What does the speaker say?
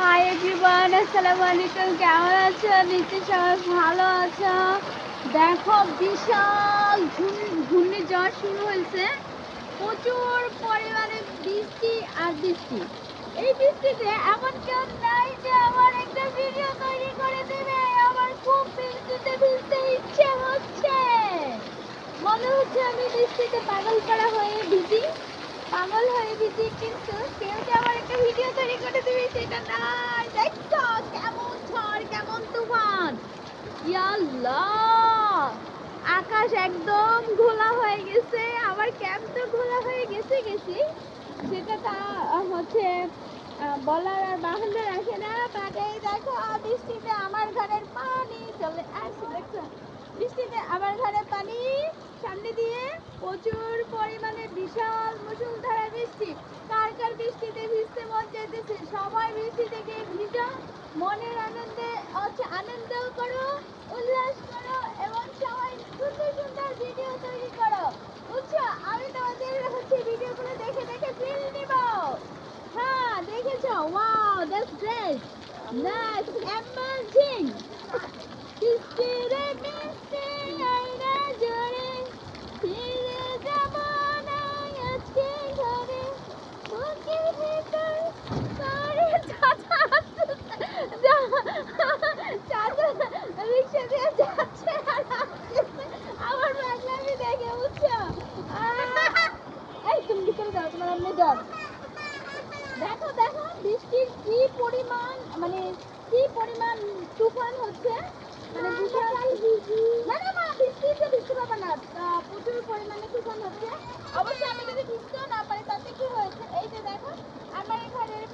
Hi everyone আসসালামু আলাইকুম কেমন আছো? নিশ্চয়ই সবাই ভালো আছো। দেখো, বিশাল ঘূর্ণি- ঘূর্ণিঝড় শুরু হয়েছে। প্রচুর পরিমাণে বৃষ্টি আর বৃষ্টি। এই বৃষ্টিতে এমন কেউ নাই যে আমার একটা ভিডিও তৈরি করে দেবে। আমার খুব বৃষ্টিতে ভিজতে ইচ্ছে হচ্ছে। মনে হচ্ছে আমি বৃষ্টিতে পাগল করা হয়ে ভিজি। পাগল হয়ে ভিজি, কিন্তু কেউ যে আমার একটা ভিডিও তৈরি করে দিবে সেটা আকাশ একদম ঘোলা হয়ে গেছে আমার ক্যাম্প তো ঘোলা হয়ে গেছে গেছি? সেটা তা হচ্ছে বলার আর বাহানা রাখে না এই দেখো বৃষ্টিতে আমার ঘরের পানি চলে আসছে দেখছ? বৃষ্টিতে আমার ঘরে পানি সামনে দিয়ে প্রচুর পরিমাণে বিশাল মুষলধারা বৃষ্টি। কার কার বৃষ্টিতে ভিজতে মন চাইতেছে সবাই বৃষ্টি থেকে ভিজো মনের আনন্দে আনন্দ করো, উল্লাস করো এবং সবাই সুন্দর সুন্দর ভিডিও তৈরি করো। বুঝছ? আমি তোমাদের হচ্ছে ভিডিওগুলো দেখে দেখে ফিল নিব। হ্যাঁ দেখেছ? Wow that's great nice amazing আমার পাগলামি দেখে বৃষ্টির কি পরিমাণ মানে কি পরিমাণ তুফান হচ্ছে? মানে বিশাল না না, মা বৃষ্টিতে ভিজতে পারবে না। প্রচুর পরিমাণে তুফান হচ্ছে। অবশ্যই আমি যদি না পারি, তাতে কি হয়েছে? এই দেখো, আমার ঘরের